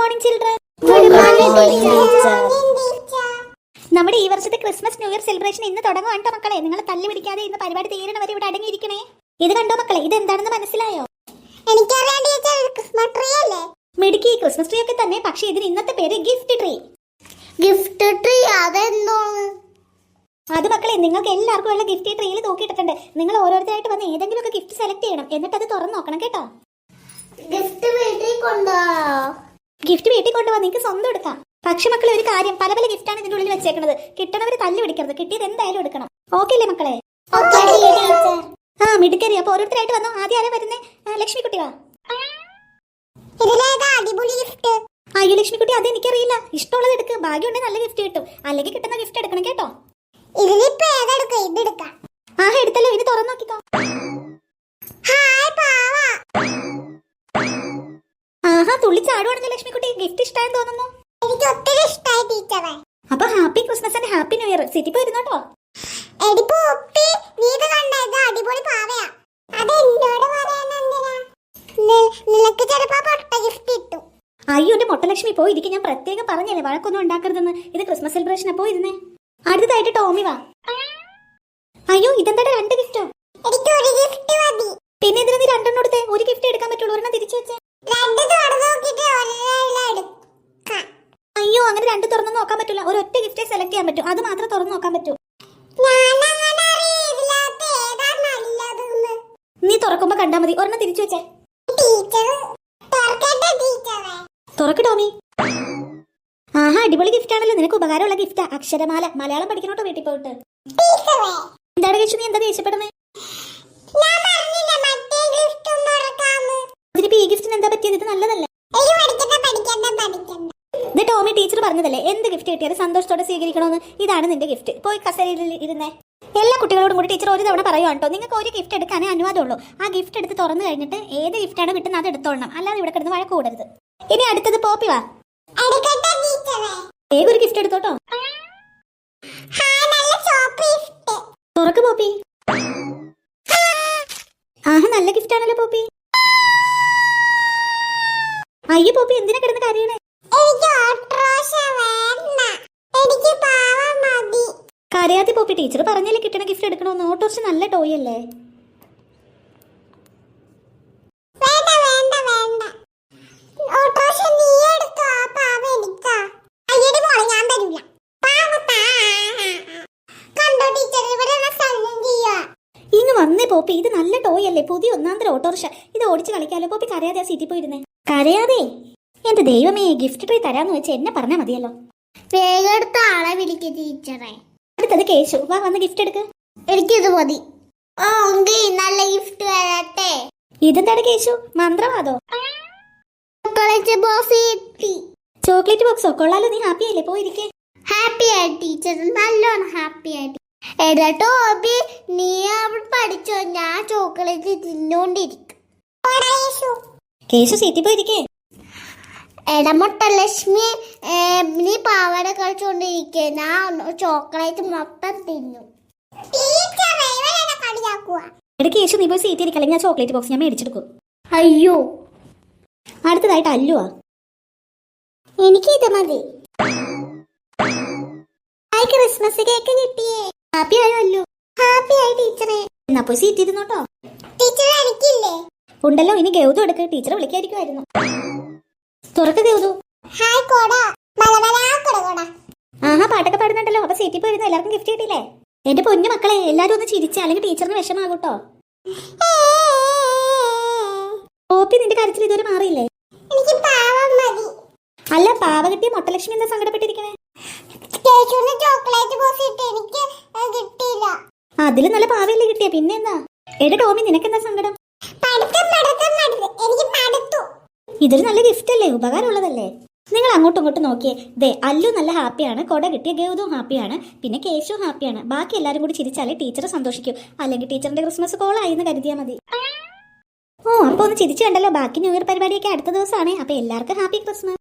Morning children നമ്മുടെ ഈ വർഷത്തെ ക്രിസ്മസ് ന്യൂ ഇയർ സെലിബ്രേഷൻ ഇന്ന് തുടങ്ങുവാണ് കേട്ടോ മക്കളെ. നിങ്ങൾ തല്ലി പിടിക്കാതെ ഇന്ന് പരിപാടി തീരണ വരെ ഇവിടെ അടങ്ങിയിരിക്കണേ. ഇത് കണ്ടോ മക്കളെ? ഇത് എന്താണെന്ന് മനസ്സിലായോ? എനിക്കറിയാൻ ടീച്ചർ ക്രിസ്മസ് ട്രീ അല്ലേ? മിടുക്കി ക്രിസ്മസ് ട്രീ ഒക്കെ തന്നെ പക്ഷേ ഇതിന് ഇന്നത്തെ പേര് ഗിഫ്റ്റ് ട്രീ ഗിഫ്റ്റ് ട്രീ അതെന്താണ്? അത് മക്കളെ നിങ്ങൾക്ക് എല്ലാവർക്കും ഉള്ള ഗിഫ്റ്റ് ട്രീയിൽ തൂക്കിയിട്ടിട്ടുണ്ട് നിങ്ങൾ ഓരോരുത്തരായിട്ട് വന്ന് ഏതെങ്കിലും ഒക്കെ ഗിഫ്റ്റ് സെലക്ട് ചെയ്യണം. എന്നിട്ട് അത് തുറന്നു നോക്കണം കേട്ടോ. ഗിഫ്റ്റ് വീട്ടിൽ കൊണ്ടോ ഗിഫ്റ്റ് വീട്ടിൽ കൊണ്ടുപോകാൻ നിങ്ങൾക്ക് സ്വന്തം എടുക്കാം. പക്ഷെ മക്കളെ ഒരു കാര്യം. പല പല ഗിഫ്റ്റാണ് ഇതിന്റെ ഉള്ളിൽ വെച്ചേക്കുന്നത് കിട്ടണവര് തല്ലു പിടിക്കരുത്. കിട്ടിയത് എന്തായാലും എടുക്കണം. ഓക്കെ അല്ലേ മക്കളെ? ആ മിടുക്കരി. അപ്പൊ ഓരോരുത്തരായിട്ട് വന്നു? ആദ്യം ആരാ വരുന്നേ? ലക്ഷ്മി കുട്ടി വാ അയ്യോ ലക്ഷ്മിക്കുട്ടി അത് എനിക്കറിയില്ല. ഇഷ്ടമുള്ളത് എടുക്ക്. ഭാഗ്യമുണ്ടെങ്കിൽ നല്ല ഗിഫ്റ്റ് കിട്ടും. അല്ലെങ്കിൽ കിട്ടുന്ന ഗിഫ്റ്റ് എടുക്കണം കേട്ടോ? ഇതിലിപ്പോ ഏതെടുക്ക ഇതെടുക്കാം ആഹാ എടുത്തല്ലോ. ഇനി തുറന്നു നോക്കിക്കോ. ആഹാ ചാടുവാണെന്ന് ലക്ഷ്മി ലക്ഷ്മിക്കുട്ടി? ഗിഫ്റ്റ് ഇഷ്ടമായെന്ന് തോന്നുന്നു. എനിക്ക് ഒത്തിരി ഇഷ്ടമായി ടീച്ചറെ. അപ്പൊ happy Christmas and happy new year. City കണ്ട? ഇത് അടിപൊളി പാവയാ. അത് എന്നോട് പറയാൻ എന്തിനാ? നി- നിനക്ക് ചിലപ്പോ പൊട്ട ഗിഫ്റ്റ് കിട്ടും. അയ്യോ എന്റെ മൊട്ടലക്ഷ്മി പോയി ഇരിക്കും. ഞാൻ പ്രത്യേകം പറഞ്ഞല്ലേ വഴക്കൊന്നും ഉണ്ടാക്കരുതെന്ന്. ഇത് ക്രിസ്മസ് സെലിബ്രേഷനാ പോയിരുന്നേ അടുത്തതായിട്ട് ടോമി വാ. അയ്യോ ഇതെന്താ രണ്ട് ഗിഫ്റ്റോ എനിക്ക് ഒരു ഗിഫ്റ്റ് മതി പിന്നെ ഇതിന് നീ രണ്ടെണ്ണം കൊടുത്തേ ഒരു ഗിഫ്റ്റ് എടുക്കാൻ പറ്റുള്ളൂ ഒരെണ്ണം തിരിച്ചു വെച്ചേ രണ്ട് തുറന്നു നോക്കിട്ട് ഒരെണ്ണം എടുക്കാം അയ്യോ അങ്ങനെ രണ്ട് തുറന്ന് നോക്കാൻ പറ്റില്ല ഒരു ഒറ്റ ഗിഫ്റ്റേ സെലക്ട് ചെയ്യാൻ പറ്റും. അത് മാത്രം തുറന്നു നോക്കാൻ പറ്റൂ. നീ തുറക്കുമ്പോ കണ്ടാ മതി. ഒരെണ്ണം തിരിച്ചു വെച്ചേ. തുറക്ക് ടോമി. ആഹാ അടിപൊളി ഗിഫ്റ്റ് ആണല്ലോ. നിനക്ക് ഉപകാരമുള്ള ഗിഫ്റ്റാ അക്ഷരമാല. മലയാളം പഠിക്കണോട്ടോ വീട്ടിൽ പോയിട്ട്. എന്താണ് കഴിച്ചു നീ എന്താ ദേഷ്യപ്പെടുന്നേ? അതിനിപ്പോ ഈ ഗിഫ്റ്റിന് എന്താ പറ്റിയത്? ഇത് നല്ലതല്ലേ? ഇത് ടീച്ചർ പറഞ്ഞതല്ലേ? എന്ത് ഗിഫ്റ്റ് കിട്ടിയാലും സന്തോഷത്തോടെ സ്വീകരിക്കണമെന്ന് ഇതാണ് നിന്റെ ഗിഫ്റ്റ് പോയി കസേരയിൽ ഇരുന്നേ എല്ലാ കുട്ടികളോടും കൂടി ടീച്ചർ ഒരു തവണ പറയുവാണ് കേട്ടോ. നിങ്ങൾക്ക് ഒരു ഗിഫ്റ്റ് എടുക്കാനേ അനുവാദമുള്ളൂ. ആ ഗിഫ്റ്റ് എടുത്ത് തുറന്നു കഴിഞ്ഞിട്ട് ഏത് ഗിഫ്റ്റാണ് കിട്ടുന്നത് അത് എടുത്തോളണം. അല്ലാതെ ഇവിടെ കിടന്ന് വഴക്ക് കൂടരുത്. ഇനി അടുത്തത് പോപ്പി വാ. ഒരു ഗിഫ്റ്റ് എടുത്തോട്ടോ? തുറക്ക് പോപ്പി. ആഹ് നല്ല ഗിഫ്റ്റ് ആണല്ലോ പോപ്പി. അയ്യോ പോപ്പി എന്തിനാ കിടന്ന് കരയണേ? കരയാതെ പോപ്പി ടീച്ചർ പറഞ്ഞല്ലേ കിട്ടണ ഗിഫ്റ്റ് എടുക്കണമെന്ന്? ഓട്ടോറിച്ച് നല്ല ടോയ് അല്ലേ പോപ്പി ഇത് നല്ല ടോയ് അല്ലേ പുതിയ ഒന്നാന്തര ഓട്ടോറിക്ഷ. ഇത് ഓടിച്ച് കളിക്കാലോ? പോപ്പി കരയാതെ ആ സീറ്റിൽ പോയിരുന്നേ. കരയാതെ? എന്റെ ദൈവമേ ഗിഫ്റ്റ് ട്രീ തരാന്ന് വെച്ച് എന്നെ പറഞ്ഞാൽ മതിയല്ലോ. വേഗം എടുത്ത ആളെ വിളിക്ക ടീച്ചറെ. അടുത്തത് കേശു. വാ വന്ന് ഗിഫ്റ്റ് എടുക്ക്. എനിക്കിത് മതി. ഓ എങ്കിൽ നല്ല ഗിഫ്റ്റ് വരട്ടെ. ഇതെന്താണ് കേശു? മന്ത്രവാദോ? ചോക്ലേറ്റ് ബോക്സ് കിട്ടി. ചോക്ലേറ്റ് ബോക്സോ? കൊള്ളാലോ നീ ഹാപ്പി ആയില്ലേ പോയിരിക്കേ ഹാപ്പി ആയി ടീച്ചർ. നല്ലോണം ഹാപ്പി ആയി. എടാ ടോബി നീ അവിടെ പഠിച്ചോ? ഞാൻ ചോക്ലേറ്റ് തിന്നോണ്ടിരിക്കും. കേശു സീറ്റിൽ പോയിരിക്കേ എടാ മുട്ടലക്ഷ്മി ഏ, നീ പാവാട കളിച്ചുകൊണ്ടിരിക്കുന്ന ഞാൻ ചോക്ലേറ്റ് മൊത്തം തിന്നു. ഇടയ്ക്ക് യേശു നീ പോയി സീറ്റ് ഇരിക്കല്ലേ ഞാൻ ചോക്ലേറ്റ് ബോക്സ് ഞാൻ മേടിച്ചെടുക്കും. അയ്യോ. അടുത്തതായിട്ട് അല്ലുവാ. എനിക്ക് ഇത് മതി. ക്രിസ്മസ് കേക്ക് കിട്ടിയേ ഹാപ്പി ആയോ അല്ലു? ഹാപ്പി ആയി ടീച്ചറെ. എന്നാ പോയി സീറ്റ് ഇരുന്നോട്ടോ. ടീച്ചർ എനിക്കില്ലേ? ഉണ്ടല്ലോ ഇനി ഗൗതം എടുക്ക. ടീച്ചറെ വിളിക്കായിരിക്കുമായിരുന്നു തുറക്ക് ഗൗതു ഹായ് കോട. മലമല കൊട കൊട. ആഹാ പാട്ടൊക്കെ പാടുന്നുണ്ടല്ലോ. അപ്പൊ സീറ്റിൽ പോയിരുന്നു. എല്ലാവർക്കും ഗിഫ്റ്റ് കിട്ടിയില്ലേ? എന്റെ പൊന്നു മക്കളെ എല്ലാരും ഒന്ന് ചിരിച്ച അല്ലെങ്കിൽ ടീച്ചറിന് വിഷമാകൂട്ടോ ഓപ്പി നിന്റെ കാര്യത്തിൽ ഇതുവരെ മാറിയില്ലേ? അല്ല പാവ കിട്ടിയ മൊട്ടലക്ഷ്മി എന്താ സങ്കടപ്പെട്ടിരിക്കണേ? അതിൽ നല്ല പാവയല്ലേ കിട്ടിയ? പിന്നെന്താ? എടാ ടോമി നിനക്കെന്താ സങ്കടം? ഇതൊരു നല്ല ഗിഫ്റ്റ് അല്ലേ? ഉപകാരമുള്ളതല്ലേ? നിങ്ങൾ അങ്ങോട്ടും ഇങ്ങോട്ടും നോക്കിയേ. ദേ അല്ലു നല്ല ഹാപ്പിയാണ് കൊട കിട്ടിയ ഗൗതവും ഹാപ്പിയാണ് പിന്നെ കേശു ഹാപ്പിയാണ് ബാക്കി എല്ലാവരും കൂടി ചിരിച്ചാലേ ടീച്ചർ സന്തോഷിക്കൂ. അല്ലെങ്കിൽ ടീച്ചറിന്റെ ക്രിസ്മസ് കോളായി എന്ന് കരുതിയാൽ മതി. ഓ അപ്പൊ ഒന്ന് ചിരിച്ചു കണ്ടല്ലോ. ബാക്കി ന്യൂ ഇയർ പരിപാടിയൊക്കെ അടുത്ത ദിവസമാണ്. അപ്പൊ എല്ലാവർക്കും ഹാപ്പി ക്രിസ്മസ്